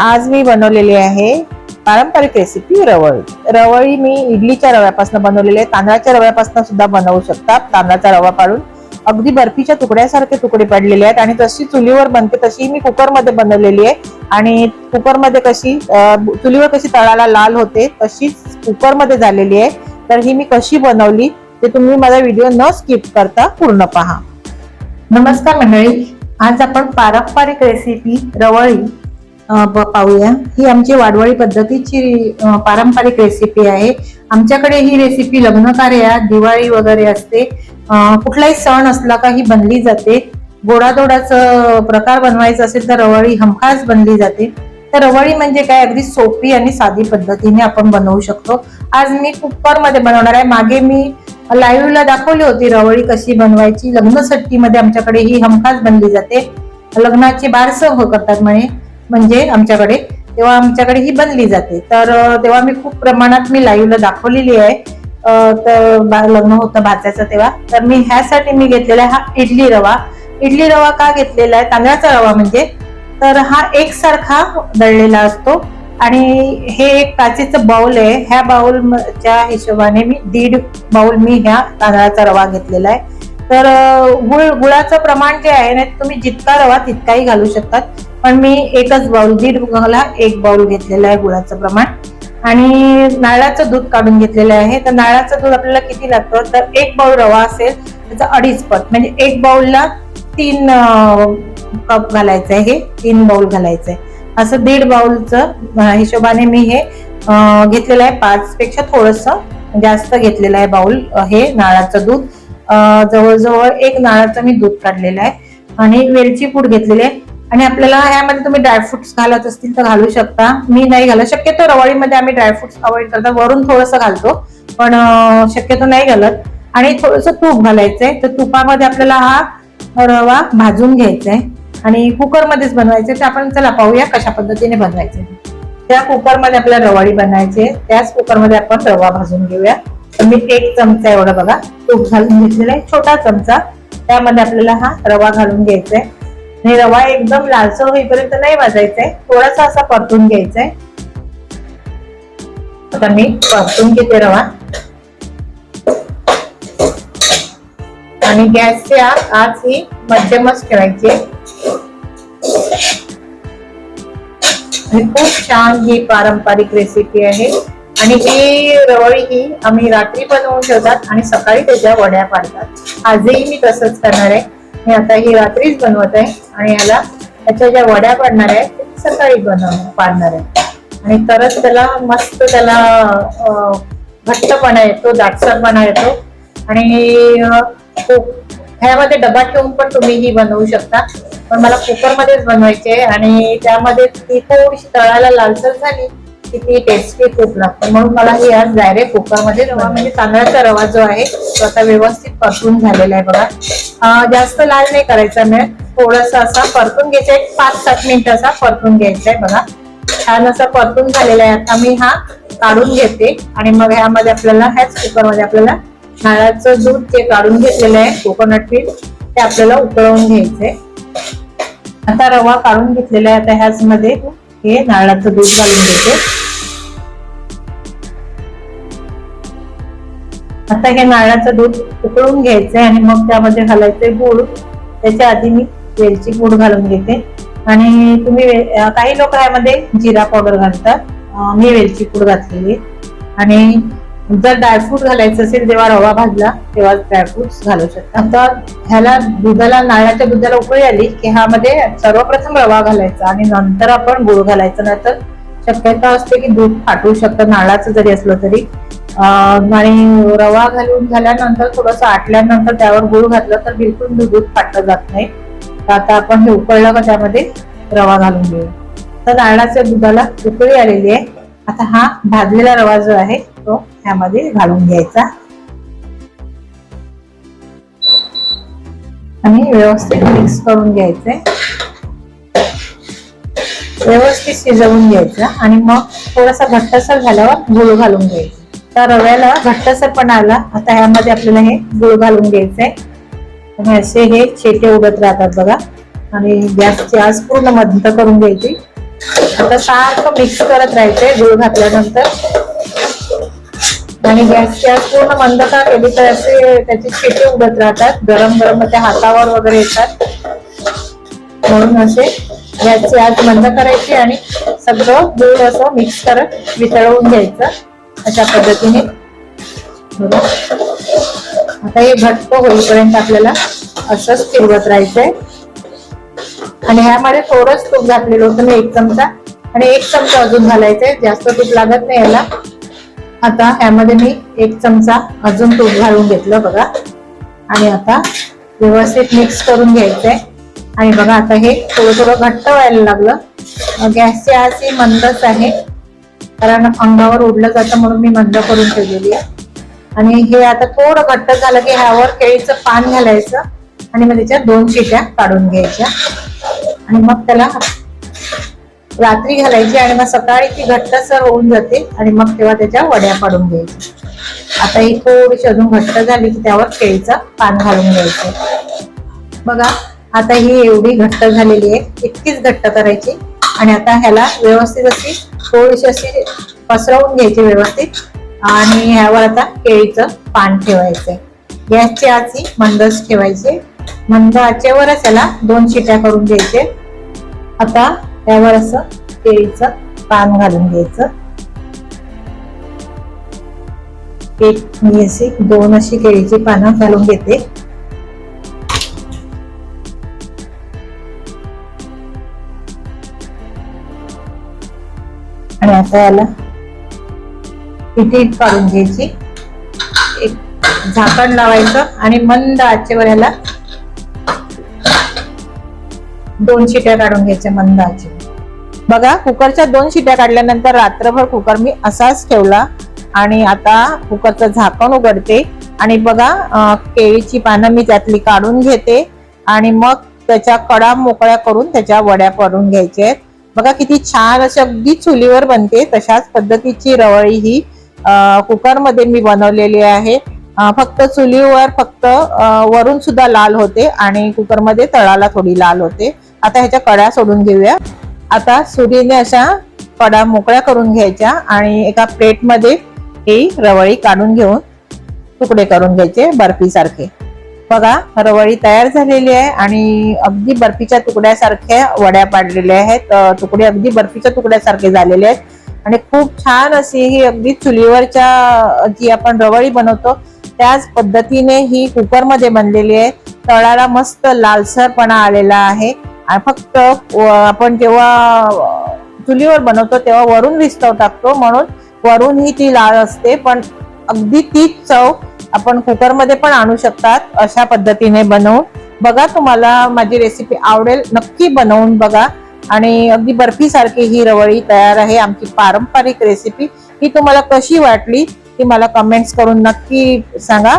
आज मी बनवलेली आहे पारंपरिक रेसिपी रवळी. रवळी मी इडलीच्या रव्यापासून बनवलेली आहे. तांदळाच्या रव्यापासून सुद्धा बनवू शकता तांदळाचा रवा पाडून अगदी बर्फीच्या तुकड्यासारखे तुकडे पडलेले आहेत आणि तशी चुलीवर बनते तशी मी कुकरमध्ये बनवलेली आहे. आणि कुकरमध्ये कशी चुलीवर कशी तळाला लाल होते तशीच कुकरमध्ये झालेली आहे. तर ही मी कशी बनवली ते तुम्ही माझा व्हिडिओ न स्किप करता पूर्ण पहा. नमस्कार मंडळी. आज आपण पारंपरिक रेसिपी रवळी पाहूया. ही आमची वाडवळी पद्धतीची पारंपरिक रेसिपी आहे. आमच्याकडे ही रेसिपी लग्न कार्यात दिवाळी वगैरे असते. कुठलाही सण असला का ही बनली जाते. गोडाधोडाचं प्रकार बनवायचा असेल तर रवळी हमखास बनली जाते. तर रवळी म्हणजे काय? अगदी सोपी आणि साधी पद्धतीने आपण बनवू शकतो. आज मी कुकरमध्ये बनवणार आहे. मागे मी लाईव्हला दाखवली होती रवळी कशी बनवायची. लग्नसट्टीमध्ये आमच्याकडे ही हमखास बनली जाते. लग्नाचे बारस हो करतात म्हणे. म्हणजे आमच्याकडे तेव्हा आमच्याकडे ही बनली जाते. तर तेव्हा मी खूप प्रमाणात मी लाईव्हला दाखवलेली आहे. तर बा- लग्न होतं भाच्याचं तेव्हा. तर मी ह्यासाठी मी घेतलेला आहे हा इडली रवा. इडली रवा का घेतलेला आहे? तांदळाचा रवा म्हणजे. तर हा एकसारखा दळलेला असतो. आणि हे एक काचेचं बाउल आहे. ह्या बाउलच्या हिशोबाने मी दीड बाउल मी ह्या तांदळाचा रवा घेतलेला आहे. तर गुळ गुळाचं प्रमाण जे आहे ना तुम्ही जितका रवा तितकाही घालू शकतात. पण मी एकच बाउल दीड बाउलला एक बाउल घेतलेला आहे गुळाचं प्रमाण. आणि नारळाचं दूध काढून घेतलेलं आहे. तर नाळाचं दूध आपल्याला किती लागतं? तर एक बाउल रवा असेल त्याचा अडीच पट. म्हणजे एक बाउलला तीन कप घालायचं आहे. हे तीन बाउल घालायचं आहे. असं दीड बाउलचं हिशोबाने मी हे घेतलेलं आहे पाच पेक्षा थोडस जास्त घेतलेलं आहे बाउल हे नाळाचं दूध. जवळजवळ एक नारळाचं मी दूध काढलेलं आहे. आणि वेलची पूड घेतलेली आहे. आणि आपल्याला ह्यामध्ये तुम्ही ड्रायफ्रुट्स घालत असतील तर घालू शकता. मी नाही घालत. शक्यतो रवाळीमध्ये आम्ही ड्रायफ्रुट्स अवॉइड करतो. वरून थोडंसं घालतो. पण शक्यतो नाही घालत. आणि थोडंसं तूप घालायचंय. तर तुपामध्ये आपल्याला हा रवा भाजून घ्यायचा आहे आणि कुकरमध्येच बनवायचे तर आपण चला पाहूया कशा पद्धतीने बनवायचे त्या कुकरमध्ये आपल्याला रवाळी बनवायची आहे त्याच कुकरमध्ये आपण रवा भाजून घेऊया. तर मी एक चमचा एवढा बघा. तूप घालून घेतलेला आहे छोटा चमचा. त्यामध्ये आपल्याला हा रवा घालून घ्यायचा आहे आणि रवा एकदम लालसर होईपर्यंत नाही भाजायचा आहे थोडासा असा परतून घ्यायचा आहे आता मी परतून घेते रवा. आणि गॅसची आज ही मध्यमच ठेवायची आहे. खूप छान ही पारंपरिक रेसिपी आहे. आणि ही रवळी ही आम्ही रात्री बनवून ठेवतात आणि सकाळी त्याच्या वड्या पाडतात. आजही मी तसंच करणार आहे. मी आता ही रात्रीच बनवत आहे आणि याला त्याच्या ज्या वड्या पाडणार आहे ते सकाळी बनव पाडणार आहे. आणि तरच त्याला मस्त त्याला घट्टपणा येतो दाटसरपणा येतो. आणि ह्यामध्ये डबा ठेवून पण तुम्ही ही बनवू शकता. पण मला कुकरमध्येच बनवायचे आणि त्यामध्ये ती थोडीशी तळाला लालसर झाली किती ती टेस्टी खूप लागते. म्हणून मला हे आज डायरेक्ट कुकरमध्ये रवा म्हणजे तांदळाचा रवा जो आहे तो आता व्यवस्थित परतून झालेला आहे बघा. जास्त लाल नाही करायचा मी. थोडासा असा परतून घ्यायचा एक पाच सात मिनिट असा परतून घ्यायचा आहे बघा. छान असा परतून झालेला आहे. आता मी हा काढून घेते. आणि मग ह्यामध्ये आपल्याला ह्याच कुकरमध्ये आपल्याला नारळाचं दूध जे काढून घेतलेलं आहे कोकोनट पीठ ते आपल्याला उकळवून घ्यायचंय. आता रवा काढून घेतलेला आहे. आता ह्याच मध्ये हे नारळाचं दूध घालून घेते. आता हे नारळाचं दूध उकळून घ्यायचंय आणि मग त्यामध्ये घालायचंय गुळ. त्याच्या आधी मी वेलची पूड घालून घेते. आणि तुम्ही काही लोक ह्यामध्ये जिरा पावडर घालतात. मी वेलची पूड घातलेली. आणि जर ड्रायफ्रूट घालायचं असेल जेव्हा रवा भाजला तेव्हा ड्रायफ्रुट्स घालू शकता. आता ह्याला दुधाला नारळाच्या दुधाला उकळी आली की ह्यामध्ये सर्वप्रथम रवा घालायचा आणि नंतर आपण गुळ घालायचं. नाहीतर शक्यता असते की दूध फाटू शकतं नारळाचं जरी असलं तरी. आणि रवा घालून झाल्यानंतर थोडंसं आटल्यानंतर त्यावर गुळ घातलं तर बिलकुल दूध फाटलं जात नाही. तर आता आपण हे उकळलं का त्यामध्ये रवा घालून घेऊ. तर नारळाच्या दुधाला उकळी आलेली आहे. आता हा भाजलेला रवा जो आहे तो ह्यामध्ये घालून घ्यायचा. आणि व्यवस्थित मिक्स करून घ्यायचंय व्यवस्थित शिजवून घ्यायचं. आणि मग थोडासा घट्टसर झाल्यावर गुळ घालून घ्यायचं. आता रव्याला घट्टसर पण आला. आता ह्यामध्ये आपल्याला हे गुळ घालून घ्यायचंय. आणि असे हे छेटे उडत राहतात बघा. आणि गॅसची आज पूर्ण मंद करून घ्यायची. आता सारखं मिक्स करत राहायचंय गुळ घातल्यानंतर. आणि गॅसची आज पूर्ण मंद का केली तर असे त्याचे चिटे उडत राहतात. गरम गरम त्या हातावर वगैरे येतात. म्हणून असे गॅसची आज मंद करायची आणि सगळं गुळ असं मिक्स करत वितळवून घ्यायचं. अशा पद्धतीने. बघा. आता हे घट्ट होईपर्यंत आपल्याला असंच फिरवत राहायचंय. आणि ह्यामध्ये थोडंच तूप घातलेलं होतं मी एक चमचा. आणि एक चमचा अजून घालायचंय. जास्त तूप लागत नाही याला. आता ह्यामध्ये मी एक चमचा अजून तूप घालून घेतलं बघा. आणि आता व्यवस्थित मिक्स करून घ्यायचंय. आणि बघा आता हे थोडं थोडं घट्ट व्हायला लागलं. गॅसची आज ही मंदच आहे. कारण अंगावर ओढलं जातं म्हणून मी मंद करून ठेवलेली आहे. आणि हे आता थोडं घट्ट झालं की ह्यावर केळीचं पान घालायचं आणि मग त्याच्या दोन शिट्या काढून घ्यायच्या. आणि मग त्याला रात्री घालायची आणि मग सकाळी ती घट्टसर होऊन जाते आणि मग तेव्हा त्याच्या वड्या पाडून घ्यायच्या. आता ही थोडीशी अजून घट्ट झाली की त्यावर केळीचं पान घालून घ्यायचं. बघा आता ही एवढी घट्ट झालेली आहे. इतकीच घट्ट करायची. आणि आता ह्याला व्यवस्थित अशी थोडीशी अशी पसरवून घ्यायची व्यवस्थित. आणि ह्यावर आता केळीचं पान ठेवायचंय. गॅसची आची मंदच ठेवायचे. मंद आचेवरच याला दोन शिट्या करून घ्यायचे. आता त्यावर असं केळीचं पान घालून घ्यायचं. एक मी अशी दोन अशी केळीची पानं घालून घेते. आणि याला काढून घ्यायची. एक झाकण लावायचं आणि मंद आचेवर याला दोन शिट्या काढून घ्यायच्या मंद आचेवर. बघा कुकरच्या दोन शिट्या काढल्यानंतर रात्रभर कुकर मी असाच ठेवला आणि आता कुकरचं झाकण उघडते. आणि बघा केळीची पानं मी त्यातली काढून घेते आणि मग त्याच्या कडा मोकळ्या करून त्याच्या वड्या पडून घ्यायच्या आहेत. बघा किती छान अशी अगदी चुलीवर बनते. तशाच पद्धतीची रवळी ही कुकरमध्ये मी बनवलेली आहे. फक्त चुलीवर फक्त वरून सुद्धा लाल होते आणि कुकरमध्ये तळाला थोडी लाल होते. आता ह्याच्या कड्या सोडून घेऊया. आता सुरीने अशा कडा मोकळ्या करून घ्यायच्या आणि एका प्लेटमध्ये ही रवळी काढून घेऊन तुकडे करून घ्यायचे बर्फीसारखे. बघा रवळी तयार झालेली आहे आणि अगदी बर्फीच्या तुकड्यासारख्या वड्या पाडलेल्या आहेत. तुकडे अगदी बर्फीच्या तुकड्यासारखे झालेले आहेत. आणि खूप छान अशी ही अगदी चुलीवरच्या जी आपण रवळी बनवतो त्याच पद्धतीने ही कुकरमध्ये बनलेली आहे. तळाला मस्त लालसरपणा आलेला आहे. आणि फक्त आपण जेव्हा चुलीवर बनवतो तेव्हा वरून विस्तव टाकतो. म्हणून वरून ही ती लाल असते पण अगदी तीच चव आपण कुकरमध्ये पण आणू शकतात अशा पद्धतीने बनवून. बघा तुम्हाला माझी रेसिपी आवडेल नक्की बनवून बघा. आणि अगदी बर्फी सारखी ही रवळी तयार आहे आमची पारंपरिक रेसिपी ही तुम्हाला कशी वाटली ती मला कमेंट्स करून नक्की सांगा.